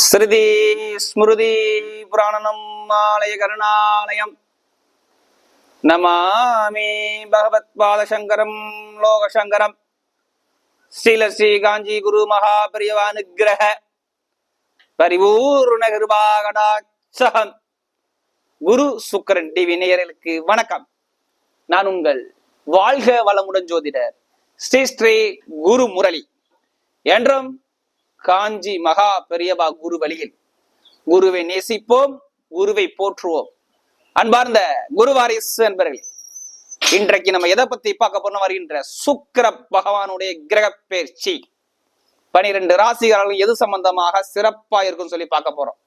ஸ்ருதி ஸ்மிருதி புராணனம் ஆலய கருணாலயம். நமாமி பகவத் பாலசங்கரம் லோகசங்கரம். ஸ்ரீல ஸ்ரீ காஞ்சி குரு மகாபிரியவானுகிரக பரிபூர்ண கிருபாகடாட்சகம். குரு சுக்கரன் டிவி நேயர்களுக்கு வணக்கம். நான் உங்கள் வாழ்க வளமுடன் ஜோதிடர் ஸ்ரீ ஸ்ரீ குரு முரளி. என்றும் காஞ்சி மகா பெரியபா குரு வழியில். குருவை நேசிப்போம் குருவை போற்றுவோம். அன்பார்ந்த குரு வாரிசு என்பர்களே இன்றைக்கு நம்ம எதை பத்தி பார்க்க போறோம் வருகின்ற சுக்கர பகவானுடைய கிரக பயிற்சி. பனிரெண்டு ராசிகாரர்கள் எது சம்பந்தமாக சிறப்பா இருக்கும்னு சொல்லி பார்க்க போறோம்.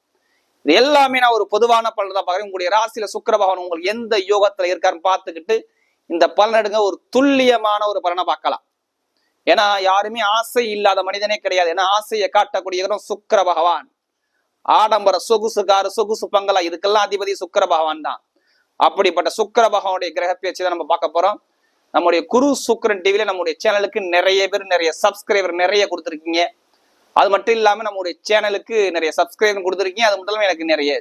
இது எல்லாமே நான் ஒரு பொதுவான பலன் தான் பார்க்குறேன். உங்களுடைய ராசியில சுக்கர பகவான் உங்களுக்கு எந்த யோகத்துல இருக்காருன்னு பார்த்துக்கிட்டு இந்த பலனடுங்க ஒரு துல்லியமான ஒரு பலனை பார்க்கலாம். ஏன்னா யாருமே ஆசை இல்லாத மனிதனே கிடையாது. ஏன்னா ஆசையை காட்டக்கூடிய இடம் பகவான். ஆடம்பர சொகுசு காரு சொகுசு பங்களா இதுக்கெல்லாம் அதிபதி சுக்கர பகவான் தான். அப்படிப்பட்ட சுக்கர பகவானுடைய கிரக பேச்சு தான் நம்ம பார்க்க போறோம். நம்முடைய குரு சுக்கரன் டிவியில நம்முடைய சேனலுக்கு நிறைய பேர் நிறைய சப்ஸ்கிரைபர் நிறைய கொடுத்துருக்கீங்க. அது மட்டும் இல்லாம நம்முடைய சேனலுக்கு நிறைய சப்ஸ்கிரைபர் கொடுத்துருக்கீங்க. அது மட்டும் எனக்கு நிறைய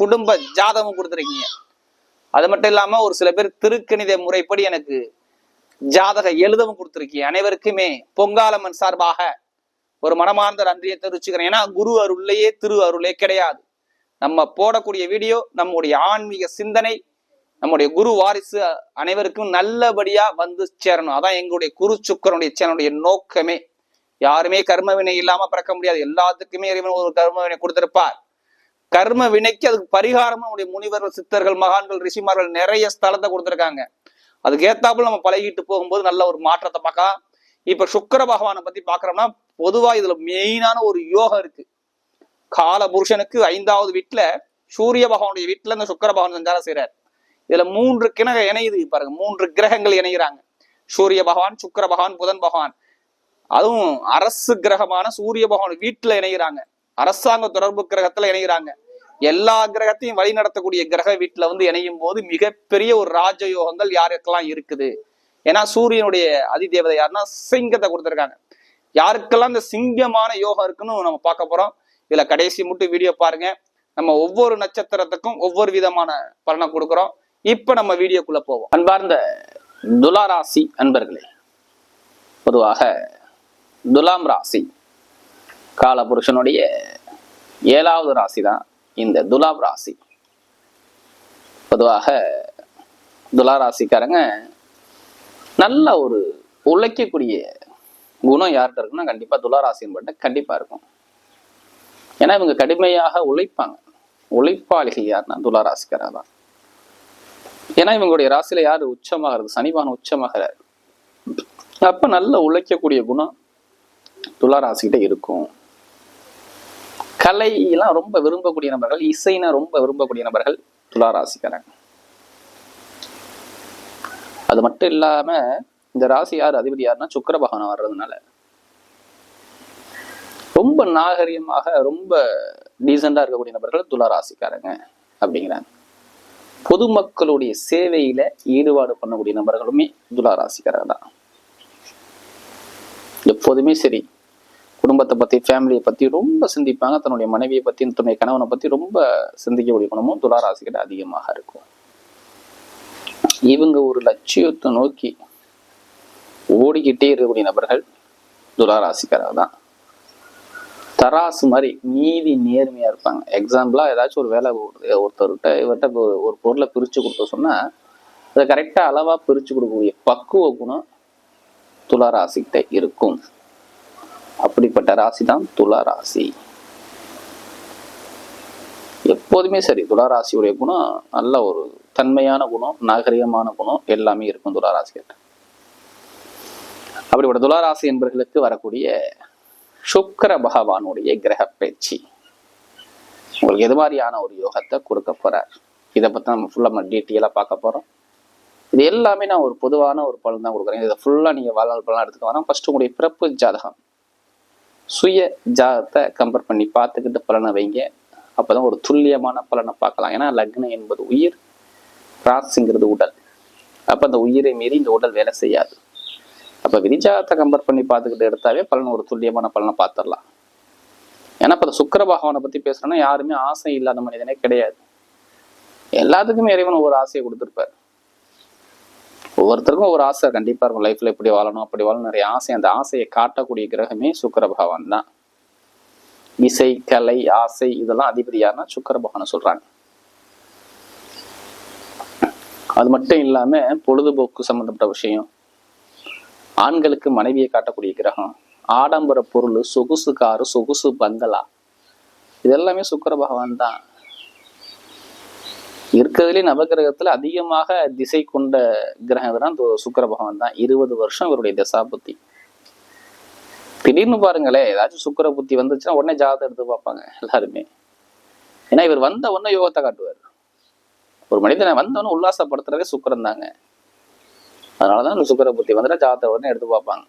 குடும்ப ஜாதகம் கொடுத்துருக்கீங்க. அது மட்டும் இல்லாம ஒரு சில பேர் திருக்கணித முறைப்படி எனக்கு ஜாதக எழுதவும் கொடுத்திருக்கீங்க அனைவருக்குமே பொங்காலம்மன் சார்பாக ஒரு மனமார்ந்த நன்றியை தெரிவிச்சுக்கிறேன். ஏன்னா குரு அருள்லையே திரு அருளே கிடையாது. நம்ம போடக்கூடிய வீடியோ நம்முடைய ஆன்மீக சிந்தனை நம்முடைய குரு வாரிசு அனைவருக்கும் நல்லபடியா வந்து சேரணும். அதான் எங்களுடைய குரு சுக்கரனுடைய சேனலுடைய நோக்கமே. யாருமே கர்ம வினை இல்லாம பிறக்க முடியாது. எல்லாத்துக்குமே இறைவன் ஒரு கர்ம வினை கொடுத்திருப்பார். கர்ம வினைக்கு அதுக்கு பரிகாரமா நம்முடைய முனிவர்கள் சித்தர்கள் மகான்கள் ரிஷிமார்கள் நிறைய ஸ்தலத்தை கொடுத்திருக்காங்க. அதுக்கு ஏத்தாப்புல நம்ம பழகிட்டு போகும்போது நல்ல ஒரு மாற்றத்தை பார்க்கலாம். இப்ப சுக்கிர பகவானை பத்தி பாக்குறோம்னா பொதுவா இதுல மெயினான ஒரு யோகம் இருக்கு. கால புருஷனுக்கு ஐந்தாவது வீட்டுல சூரிய பகவானுடைய வீட்டுல இந்த சுக்கிர பகவான் சஞ்சாரம் செய்யறாரு இதுல மூன்று கிணக இணையுது பாருங்க. மூன்று கிரகங்கள் இணைகிறாங்க சூரிய பகவான் சுக்கிர பகவான் புதன் பகவான். அதுவும் அரசு கிரகமான சூரிய பகவான் வீட்டுல இணைகிறாங்க அரசாங்க தொடர்பு கிரகத்துல இணைகிறாங்க எல்லா கிரகத்தையும் வழி நடத்தக்கூடிய கிரக வீட்டுல வந்து இணையும் போது மிகப்பெரிய ஒரு ராஜயோகங்கள் யாருக்கெல்லாம் இருக்குது? ஏன்னா சூரியனுடைய அதிதேவதை யாருன்னா சிங்கத்தை கொடுத்துருக்காங்க. யாருக்கெல்லாம் இந்த சிங்கமான யோகம் இருக்குன்னு நம்ம பார்க்க போறோம். இதுல கடைசி மட்டும் வீடியோ பாருங்க. நம்ம ஒவ்வொரு நட்சத்திரத்துக்கும் ஒவ்வொரு விதமான பலனை கொடுக்குறோம். இப்ப நம்ம வீடியோக்குள்ள போவோம். அன்பார்ந்த துலாராசி அன்பர்களே பொதுவாக துலாம் ராசி காலபுருஷனுடைய ஏழாவது ராசி தான் இந்த துலாம் ராசி. பொதுவாக துலா ராசிக்காரங்க நல்ல ஒரு உழைக்கக்கூடிய குணம் யார்கிட்ட இருக்குன்னா கண்டிப்பா துலா ராசின்னு கண்டிப்பா இருக்கும். ஏன்னா இவங்க கடுமையாக உழைப்பாங்க. உழைப்பாளிகள் யாருன்னா துலா ராசிக்காரர் தான். ஏன்னா இவங்களுடைய ராசியில யாரு உச்சமாகிறது? சனிபான உச்சமாகிறார். அப்ப நல்ல உழைக்கக்கூடிய குணம் துலா ராசிகிட்ட இருக்கும். கலையெல்லாம் ரொம்ப விரும்பக்கூடிய நபர்கள் இசைனா ரொம்ப விரும்பக்கூடிய நபர்கள் துலா ராசிக்காரங்க அது மட்டும் இல்லாம இந்த ராசி யார் அதிபதி யாருன்னா சுக்கர பகவான் வர்றதுனால. ரொம்ப நாகரிகமாக ரொம்ப டீசெண்டா இருக்கக்கூடிய நபர்கள் துலா ராசிக்காரங்க அப்படிங்கிறாங்க. பொதுமக்களுடைய சேவையில ஈடுபாடு பண்ணக்கூடிய நபர்களுமே துளாராசிக்காரங்க தான். எப்போதுமே சரி. குடும்பத்தை பத்தி ஃபேமிலியை பத்தி ரொம்ப சிந்திப்பாங்க. தன்னுடைய மனைவியை பத்தி தன்னுடைய கணவனை பத்தி ரொம்ப சிந்திக்கக்கூடிய குணமும் துளாராசிக்கிட்ட அதிகமாக இருக்கும். இவங்க ஒரு லட்சியத்தை நோக்கி ஓடிக்கிட்டே இருக்கக்கூடிய நபர்கள் துளாராசிக்காரர் தான் தராசு மாதிரி நீதி நேர்மையா இருப்பாங்க. எக்ஸாம்பிளா ஏதாச்சும் ஒரு வேலை ஒருத்தர்கிட்ட இவர்கிட்ட ஒரு பொருளை பிரிச்சு கொடுத்த சொன்னா அதை கரெக்டா அளவா பிரிச்சு கொடுக்கக்கூடிய பக்குவ குணம் துளாராசிக்கிட்ட இருக்கும். அப்படிப்பட்ட ராசி தான் துலா ராசி. எப்போதுமே சரி துலா ராசியுடைய குணம் நல்ல ஒரு தன்மையான குணம் நாகரிகமான குணம் எல்லாமே இருக்கும் துலா ராசிக்கிட்ட அப்படிப்பட்ட துலா ராசி என்பவர்களுக்கு வரக்கூடிய சுக்கிர பகவானுடைய கிரக பயிற்சி உங்களுக்கு எது மாதிரியான ஒரு யோகத்தை கொடுக்க போறார்? இதை பத்தி நம்ம ஃபுல்லா நம்ம டீட்டெயிலாக பார்க்க போறோம். இது எல்லாமே நான் ஒரு பொதுவான ஒரு பலன் தான் கொடுக்குறேன். இதை ஃபுல்லா நீங்க வாழ்நாள் பலன் எடுத்துக்க வேணாம். ஃபஸ்ட்டு உங்களுடைய பிறப்பு ஜாதகம். சுய ஜாதகத்தை கம்பேர் பண்ணி பார்த்துக்கிட்டு பலனை வைங்க. அப்பதான் ஒரு துல்லியமான பலனை பார்க்கலாம். ஏன்னா லக்னம் என்பது உயிர் ராசிங்கிறது உடல். அப்போ அந்த உயிரை மீறி இந்த உடல் வேலை செய்யாது. அப்போ விதிஜாதத்தை கம்பேர் பண்ணி பார்த்துக்கிட்டு எடுத்தாவே பலன் ஒரு துல்லியமான பலனை பார்த்துடலாம். ஏன்னா இப்போ அந்த சுக்கிர பகவானை பற்றி பேசுகிறோன்னா யாருமே ஆசை இல்லாத மனிதனே கிடையாது. எல்லாத்துக்குமே இறைவன் ஒரு ஆசையை கொடுத்துருப்பார். ஒவ்வொருத்தருக்கும் ஒரு ஆசை. கண்டிப்பா இருக்கும். லைஃப்பில் இப்படி வாழணும் அப்படி வாழணும் நிறைய ஆசை. அந்த ஆசையை காட்டக்கூடிய கிரகமே சுக்கர பகவான் தான். இசை கலை ஆசை இதெல்லாம் அதிபதி யாருன்னா சுக்கர பகவானை சொல்றாங்க. அது மட்டும் இல்லாம பொழுதுபோக்கு சம்மந்தப்பட்ட விஷயம். ஆண்களுக்கு மனைவியை காட்டக்கூடிய கிரகம். ஆடம்பர பொருள் சொகுசு காரு சொகுசு பங்களா. இதெல்லாமே சுக்கர பகவான் தான். இருக்கிறதுலே நவகிரகத்துல அதிகமாக திசை கொண்ட கிரகம் எதுனா இந்த பகவான் தான். இருபது வருஷம் இவருடைய தசாபுத்தி. திடீர்னு பாருங்களேன் ஏதாச்சும் சுக்கிர புத்தி வந்துச்சுன்னா உடனே ஜாதகம் எடுத்து பார்ப்பாங்க எல்லாருமே. ஏன்னா இவர் வந்த உடனே யோகத்தை காட்டுவார். ஒரு மனிதனை வந்தவொடனே உல்லாசப்படுத்துறதே சுக்கரம் தாங்க. அதனாலதான் இந்த சுக்கிர புத்தி வந்துட்டா ஜாதகத்தை உடனே எடுத்து பார்ப்பாங்க.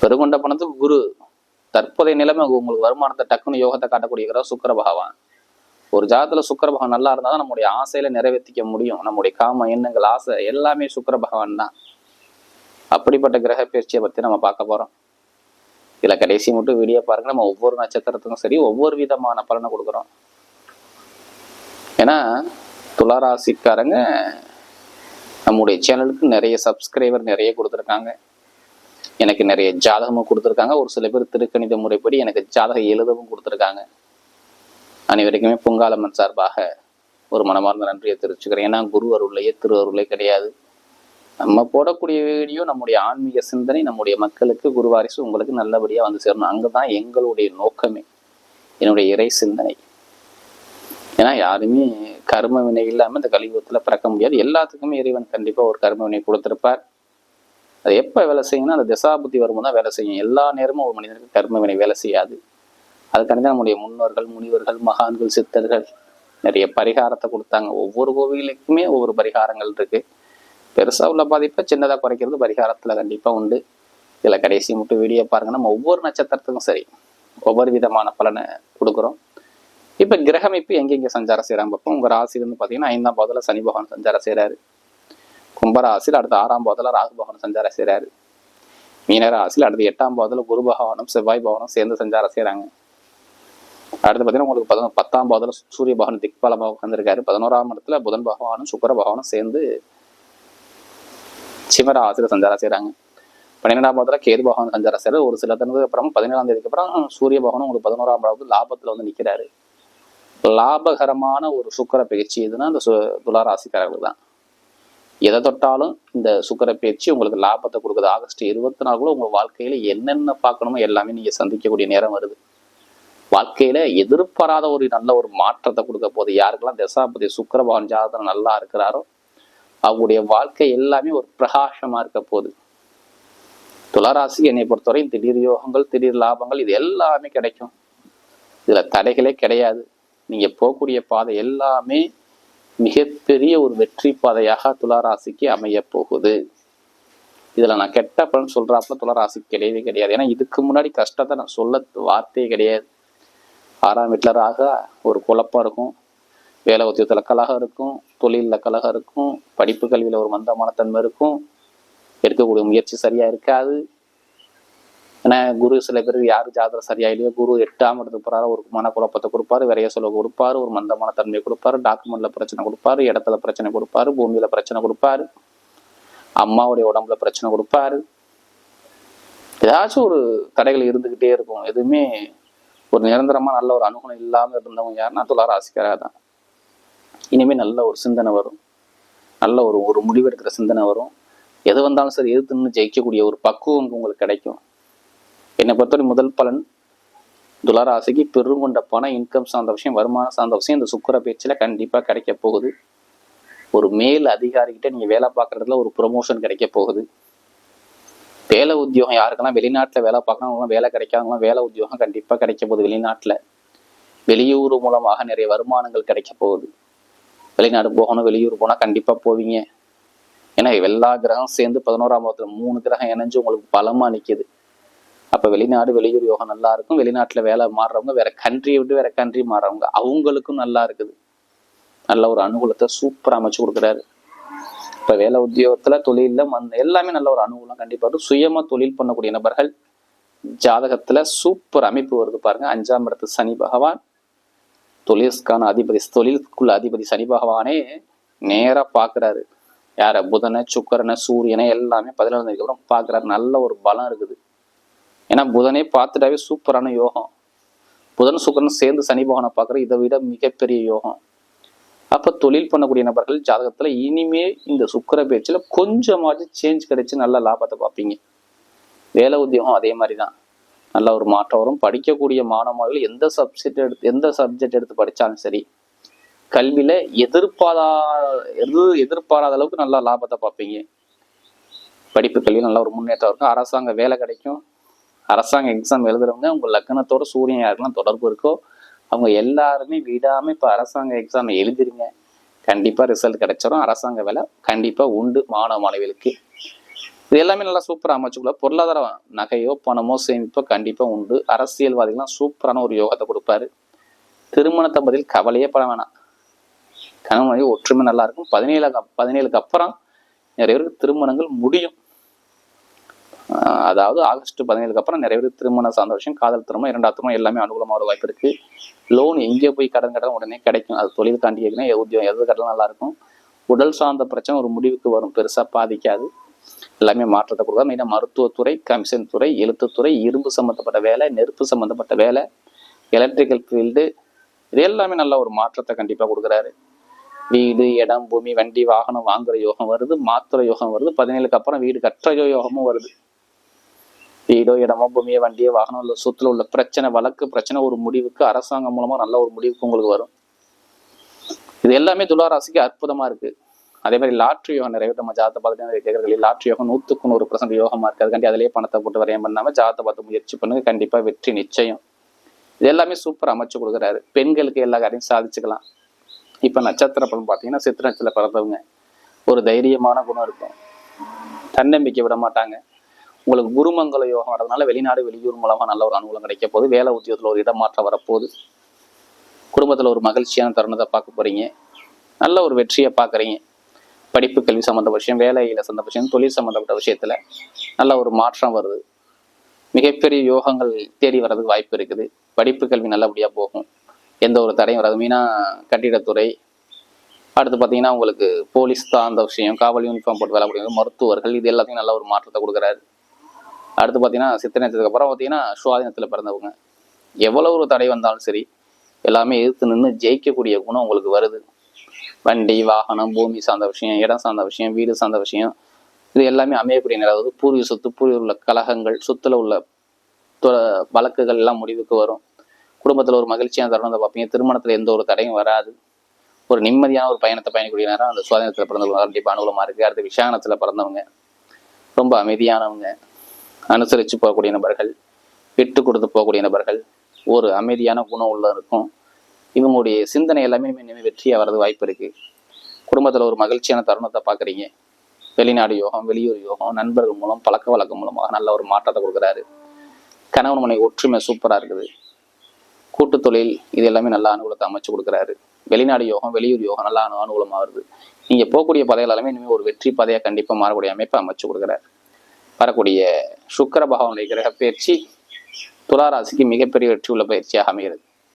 பெருங்கொண்ட பணத்துக்கு குரு தற்போதைய நிலைமை உங்களுக்கு வருமானத்தை டக்குன்னு யோகத்தை காட்டக்கூடிய சுக்கர பகவான். ஒரு ஜாதத்துல சுக்கிர பகவான் நல்லா இருந்தா தான் நம்முடைய ஆசையில நிறைவேற்றிக்க முடியும். நம்முடைய காம எண்ணங்கள் ஆசை எல்லாமே சுக்கர பகவான் தான். அப்படிப்பட்ட கிரக பயிற்சியை பத்தி நம்ம பார்க்க போறோம். இதுல கடைசி மட்டும் வீடியோ பாருங்க. நம்ம ஒவ்வொரு நட்சத்திரத்துக்கும் சரி ஒவ்வொரு விதமான பலனை கொடுக்குறோம். ஏன்னா துளாராசிக்காரங்க நம்முடைய சேனலுக்கு நிறைய சப்ஸ்கிரைபர் நிறைய கொடுத்துருக்காங்க. எனக்கு நிறைய ஜாதகமும் கொடுத்துருக்காங்க. ஒரு சில பேர் திருக்கணித முறைப்படி எனக்கு ஜாதகம் எழுதவும் கொடுத்துருக்காங்க. அனைவருக்குமே பொங்காலம்மன் சார்பாக ஒரு மனமார்ந்த நன்றியை தெரிவிச்சுக்கிறேன். ஏன்னா குரு அருளையே திரு அருளே கிடையாது. நம்ம போடக்கூடிய வீடியோ நம்முடைய ஆன்மீக சிந்தனை நம்முடைய மக்களுக்கு குருவாரிசு உங்களுக்கு நல்லபடியாக வந்து சேரணும். அங்கே தான் எங்களுடைய நோக்கமே. என்னுடைய இறை சிந்தனை. ஏன்னா யாருமே கர்ம வினை இல்லாமல் இந்த கலியுகத்தில் பிறக்க முடியாது. எல்லாத்துக்குமே இறைவன் கண்டிப்பாக ஒரு கர்ம வினை கொடுத்துருப்பார். அது எப்போ வேலை செய்யணும்னா அந்த திசாபுத்தி வரும்போது தான் வேலை செய்யும். எல்லா நேரமும் ஒரு மனிதனுக்கு கர்ம வினை வேலை செய்யாது. அதுக்காண்டி தான் நம்முடைய முன்னோர்கள் முனிவர்கள் மகான்கள் சித்தர்கள் நிறைய பரிகாரத்தை கொடுத்தாங்க. ஒவ்வொரு கோவிலுக்குமே ஒவ்வொரு பரிகாரங்கள் இருக்கு. பெருசாக உள்ள பாதிப்பை சின்னதாக குறைக்கிறது பரிகாரத்தில் கண்டிப்பாக உண்டு. இதில் கடைசி மட்டும் வீடியோ பாருங்க. நம்ம ஒவ்வொரு நட்சத்திரத்துக்கும் சரி ஒவ்வொரு விதமான பலனை கொடுக்குறோம். இப்ப கிரகமைப்பு எங்கெங்க சஞ்சாரம் செய்கிறாங்க பார்ப்போம் உங்கள் ராசிலேருந்து பார்த்தீங்கன்னா ஐந்தாம் பாதத்தில் சனி பகவான் சஞ்சாரம் செய்கிறாரு கும்பராசியில் அடுத்த ஆறாம் பாதத்தில் ராகு பகவான் சஞ்சாரம் செய்கிறாரு மீனராசியில் அடுத்து எட்டாம் பாதத்தில் குரு பகவானும் செவ்வாய் பகவானும் சேர்ந்து சஞ்சாரம் செய்கிறாங்க அடுத்து பார்த்தீங்கன்னா உங்களுக்கு பதினொ பத்தாம் பாதத்தில் சூரிய பகவான் திக்பாலமாக உட்காந்துருக்காரு பதினோராம் இடத்துல புதன் பகவானும் சுக்கர பகவானும் சேர்ந்து சிவர ஆசிரியர் சஞ்சாரம் செய்கிறாங்க பன்னிரெண்டாம் பாதத்தில் கேது பகவான் சஞ்சாரம் செய்கிறார் ஒரு சில தினத்துக்கு அப்புறம் பதினேழாம் தேதிக்கு அப்புறம் சூரிய பகவானும் உங்களுக்கு பதினோராம் பாவத்து லாபத்தில் வந்து நிக்கிறாரு. லாபகரமான ஒரு சுக்கர பயிற்சி எதுனா இந்த சு- துலா தான். எதை தொட்டாலும் இந்த சுக்கர பயிற்சி உங்களுக்கு லாபத்தை கொடுக்குது. ஆகஸ்ட் இருபத்தி நாலுக்குள்ள உங்க வாழ்க்கையில என்னென்ன பார்க்கணுமோ எல்லாமே நீங்க சந்திக்கக்கூடிய நேரம் வருது. வாழ்க்கையில எதிர்பாராத ஒரு நல்ல ஒரு மாற்றத்தை கொடுக்க போகுது. யாருக்கெல்லாம் தசாபதி சுக்கரபவன் ஜாதகம் நல்லா இருக்கிறாரோ அவங்களுடைய வாழ்க்கை எல்லாமே ஒரு பிரகாசமா இருக்க போகுது. துளராசி என்னை பொறுத்தவரையும் திடீர் யோகங்கள் திடீர் லாபங்கள் இது எல்லாமே கிடைக்கும். இதுல தடைகளே கிடையாது. நீங்க போகக்கூடிய பாதை எல்லாமே மிகப்பெரிய ஒரு வெற்றி பாதையாக துளாராசிக்கு அமைய போகுது. இதுல நான் கெட்ட பலன் சொல்றாப்புல துளாராசிக்கு கிடையவே கிடையாது. ஏன்னா இதுக்கு முன்னாடி கஷ்டத்தை நான் சொல்ல வார்த்தையே கிடையாது. ஆறாம் வீட்டுல ராக ஒரு குழப்பம் இருக்கும். வேலை உத்தியத்தில் கலகம் இருக்கும். தொழிலில் கலகம் இருக்கும். படிப்பு கல்வியில் ஒரு மந்தமான தன்மை இருக்கும். எடுக்கக்கூடிய முயற்சி சரியாக இருக்காது. ஏன்னா குரு சில பேருக்கு யார் ஜாதகம் சரியா இல்லையோ குரு எட்டாம் இடத்துக்கு போறாரு ஒரு மனக்குழப்பத்தை கொடுப்பாரு விரைய செலவு கொடுப்பாரு ஒரு மந்தமான தன்மையை கொடுப்பாரு டாக்குமெண்ட்ல பிரச்சனை கொடுப்பாரு இடத்துல பிரச்சனை கொடுப்பாரு பூமியில பிரச்சனை கொடுப்பாரு அம்மாவுடைய உடம்புல பிரச்சனை கொடுப்பாரு. ஏதாச்சும் ஒரு தடைகள் இருந்துகிட்டே இருக்கும். எதுவுமே ஒரு நிரந்தரமாக நல்ல ஒரு அனுகுணம் இல்லாமல் இருந்தவங்க யாருன்னா துலா தான். இனிமேல் நல்ல ஒரு சிந்தனை வரும். நல்ல ஒரு ஒரு முடிவெடுக்கிற சிந்தனை வரும். எது வந்தாலும் சரி எதிர்த்து ஜெயிக்கக்கூடிய ஒரு பக்குவம் உங்களுக்கு கிடைக்கும். என்னை பொறுத்தவரை முதல் பலன் துளாராசிக்கு பெருங்கொண்ட பணம் இன்கம் சார்ந்த விஷயம் வருமானம் சார்ந்த விஷயம். இந்த சுக்கர பேச்சில் கண்டிப்பாக கிடைக்க போகுது. ஒரு மேல் அதிகாரிகிட்ட நீங்கள் வேலை பார்க்குறதுல ஒரு ப்ரொமோஷன் கிடைக்க போகுது. வேலை உத்தியோகம் யாருக்கெல்லாம் வெளிநாட்டில் வேலை பார்க்கணும் வேலை கிடைக்காதவங்க வேலை உத்தியோகம் கண்டிப்பாக கிடைக்க போகுது வெளிநாட்டில். வெளியூர் மூலமாக நிறைய வருமானங்கள் கிடைக்க போகுது. வெளிநாடு போகணும் வெளியூர் போனால் கண்டிப்பாக போவீங்க. ஏன்னா எல்லா கிரகம் சேர்ந்து பதினோராம் பாவத்துல மூணு கிரகம் இணைஞ்சு உங்களுக்கு பலமாக நிற்கிது அப்போ வெளிநாடு வெளியூர் யோகம் நல்லா இருக்கும். வெளிநாட்டில் வேலை மாறுறவங்க வேற கண்ட்ரியை விட்டு வேற கண்ட்ரி மாறுறவங்க அவங்களுக்கும் நல்லா இருக்குது. நல்ல ஒரு அனுகூலத்தை சூப்பராக அமைச்சு கொடுக்குறாரு. இப்ப வேலை உத்தியோகத்துல தொழில்ல மண் எல்லாமே நல்ல ஒரு அனுகூலம் கண்டிப்பா இருக்கும். சுயமா தொழில் பண்ணக்கூடிய நபர்கள் ஜாதகத்துல சூப்பர் அமைப்பு வருது பாருங்க. அஞ்சாம் இடத்து சனி பகவான் தொழிலுக்கான அதிபதி தொழிலுக்குள்ள அதிபதி சனி பகவானே நேரா பாக்குறாரு. யார? புதனை சுக்கரனை சூரியனை எல்லாமே பதினொன்று அப்புறம் பாக்குறாரு. நல்ல ஒரு பலம் இருக்குது. ஏன்னா புதனே பார்த்துட்டாவே சூப்பரான யோகம். புதன் சுக்கரன் சேர்ந்து சனி பகவானை பார்க்குற இதை விட மிகப்பெரிய யோகம். அப்ப தொழில் பண்ணக்கூடிய நபர்கள் ஜாதகத்துல இனிமே இந்த சுக்கர பேச்சுல கொஞ்சமாச்சும் சேஞ்ச் கிடைச்சு நல்ல லாபத்தை பார்ப்பீங்க. வேலை உத்தியோகம் அதே மாதிரி தான் நல்ல ஒரு மாற்றம் வரும். படிக்கக்கூடிய மாணவர்கள் எந்த சப்ஜெக்ட் எடுத்து எந்த சப்ஜெக்ட் எடுத்து படிச்சாலும் சரி கல்வியில எதிர்பாரா எதிர் எதிர்பாராத அளவுக்கு நல்ல லாபத்தை பார்ப்பீங்க. படிப்பு கல்வியில் நல்ல ஒரு முன்னேற்றம் இருக்கும். அரசாங்க வேலை கிடைக்கும். அரசாங்க எக்ஸாம் எழுதுறவங்க உங்க லக்னத்தோட சூரியன் யாருக்கெல்லாம் தொடர்பு இருக்கோ அவங்க எல்லாருமே விடாமல் இப்போ அரசாங்க எக்ஸாம் எழுதிருங்க. கண்டிப்பாக ரிசல்ட் கிடைச்சிரும். அரசாங்க வேலை கண்டிப்பாக உண்டு மாணவ மாணவிகளுக்கு. இது எல்லாமே நல்லா சூப்பராக அமைச்சுக்குள்ள பொருளாதார நகையோ பணமோ சேமிப்போ கண்டிப்பாக உண்டு. அரசியல்வாதிகள்லாம் சூப்பரான ஒரு யோகத்தை கொடுப்பாரு. திருமணத்தை பதில் கவலையே பட வேணாம். கணவன் ஒற்றுமை நல்லா இருக்கும். பதினேழு பதினேழுக்கு அப்புறம் நிறைய பேருக்கு திருமணங்கள் முடியும். அதாவது ஆகஸ்ட் பதினேழுக்கு அப்புறம் நிறைய பேர் திருமணம் சார்ந்த விஷயம் காதல் திருமணம் இரண்டாவது திருமணம் எல்லாமே அனுகூலமாக ஒரு வாய்ப்பு இருக்கு. லோன் எங்கே போய் கடன் கடன் உடனே கிடைக்கும். அது தொழில் தாண்டி கேட்கணும் உத்தியோகம் எது கடன் நல்லா இருக்கும். உடல் சார்ந்த பிரச்சனை ஒரு முடிவுக்கு வரும். பெருசா பாதிக்காது. எல்லாமே மாற்றத்தை கொடுக்கும் மெயினாக மருத்துவத்துறை கமிஷன் துறை எழுத்துத்துறை இரும்பு சம்மந்தப்பட்ட வேலை நெருப்பு சம்மந்தப்பட்ட வேலை எலக்ட்ரிக்கல் ஃபீல்டு இது எல்லாமே நல்ல ஒரு மாற்றத்தை கண்டிப்பாக கொடுக்குறாரு. வீடு இடம் பூமி வண்டி வாகனம் வாங்குற யோகம் வருது. மாத்துற யோகம் வருது. பதினேழுக்கு அப்புறம் வீடு கட்டுற யோகமும் வருது. வீடோ இடமோ பூமியோ வண்டியோ வாகனம் உள்ள சொத்துல உள்ள பிரச்சனை வழக்கு பிரச்சனை ஒரு முடிவுக்கு அரசாங்கம் மூலமா நல்ல ஒரு முடிவுக்கு உங்களுக்கு வரும். இது எல்லாமே துளாராசிக்கு அற்புதமா இருக்கு. அதே மாதிரி லாட்ரி யோகம் நிறைய நம்ம ஜாதத்தை பார்த்துட்டு கேட்கறது லாட்ரி யோகம் நூத்துக்கு நூறு பர்சன்ட் யோகமா இருக்கு. அதுக்காண்டி அதிலேயே பணத்தை போட்டு வரையம் பண்ணாம ஜாதத்தை பார்த்து முயற்சி பண்ணுங்க. கண்டிப்பா வெற்றி நிச்சயம். இது எல்லாமே சூப்பர் அமைச்சு கொடுக்குறாரு. பெண்களுக்கு எல்லா காரையும் சாதிச்சுக்கலாம். இப்ப நட்சத்திர பலன் பார்த்தீங்கன்னா சித்திர நட்சத்திர பிறந்தவங்க. ஒரு தைரியமான குணம் இருக்கும். தன்னம்பிக்கை விட மாட்டாங்க. உங்களுக்கு குருமங்கல யோகம் வரதுனால வெளிநாடு வெளியூர் மூலமா நல்ல ஒரு அனுகூலம் கிடைக்க போகுது. வேலை உத்தியோகத்தில் ஒரு இடமாற்றம் வரப்போகுது. குடும்பத்தில் ஒரு மகிழ்ச்சியான தருணத்தை பார்க்க போறீங்க. நல்ல ஒரு வெற்றியை பார்க்குறீங்க. படிப்பு கல்வி சம்மந்தப்பட்ட விஷயம் வேலையில் சம்மந்தப்பட்ட விஷயம் தொழில் சம்மந்தப்பட்ட விஷயத்தில் நல்ல ஒரு மாற்றம் வருது. மிகப்பெரிய யோகங்கள் தேடி வர்றதுக்கு வாய்ப்பு இருக்குது. படிப்பு கல்வி நல்லபடியாக போகும். எந்த ஒரு தடையும் வராது. மெயினா கட்டிடத்துறை. அடுத்து பார்த்தீங்கன்னா உங்களுக்கு போலீஸ் தான் அந்த விஷயம். காவல் யூனிஃபார்ம் போட்டு வேலை முடியும் மருத்துவர்கள் இது எல்லாத்தையும் நல்ல ஒரு மாற்றத்தை கொடுக்குறாரு. அடுத்து பார்த்தீங்கன்னா சித்தனத்துக்கு அப்புறம் பார்த்தீங்கன்னா சுவாதீனத்தில் பிறந்தவங்க. எவ்வளோ ஒரு தடை வந்தாலும் சரி எல்லாமே எதிர்த்து நின்று ஜெயிக்கக்கூடிய குணம் உங்களுக்கு வருது. வண்டி வாகனம் பூமி சார்ந்த விஷயம் இடம் சார்ந்த விஷயம் வீடு சார்ந்த விஷயம் இது எல்லாமே அமையக்கூடிய நிலை. அதாவது பூர்வீக சொத்து பூர்வீக உள்ள கலகங்கள் சொத்துல உள்ள வழக்குகள் எல்லாம் முடிவுக்கு வரும். குடும்பத்தில் ஒரு மகிழ்ச்சியான தருணத்தை பார்ப்பீங்க. திருமணத்தில் எந்த ஒரு தடையும் வராது. ஒரு நிம்மதியான ஒரு பயணத்தை பயணிக்கூடிய நேரம் அந்த சுவாதீனத்தில் பிறந்தவங்க கண்டிப்பாக அனுகூலமாக இருக்குது அடுத்து விசாகனத்தில் பிறந்தவங்க ரொம்ப அமைதியானவங்க அனுசரித்து போகக்கூடிய நபர்கள் விட்டு கொடுத்து போகக்கூடிய நபர்கள் ஒரு அமைதியான குணம் உள்ள இருக்கும். இவங்களுடைய சிந்தனை எல்லாமே இனிமே வெற்றியாக வர்றது வாய்ப்பு இருக்குது குடும்பத்தில் ஒரு மகிழ்ச்சியான தருணத்தை பார்க்குறீங்க வெளிநாடு யோகம் வெளியூர் யோகம் நண்பர்கள் மூலம் பழக்க வழக்கம் மூலமாக நல்ல ஒரு மாற்றத்தை கொடுக்குறாரு. கணவன் மனை ஒற்றுமை சூப்பராக இருக்குது. கூட்டு தொழில் இது எல்லாமே நல்ல அனுகூலத்தை அமைச்சு கொடுக்குறாரு. வெளிநாடு யோகம் வெளியூர் யோகம் நல்லா அனு அனுகூலமாக வருது. நீங்கள் போகக்கூடிய பதைகள் எல்லாமே இனிமேல் ஒரு வெற்றி பதையாக கண்டிப்பாக மாறக்கூடிய அமைப்பை அமைச்சு கொடுக்குறாரு. வரக்கூடிய சுக்கிர பகவானுடைய கிரக பயிற்சி துளாராசிக்கு மிகப்பெரிய வெற்றி உள்ள பயிற்சியாக அமைகிறது.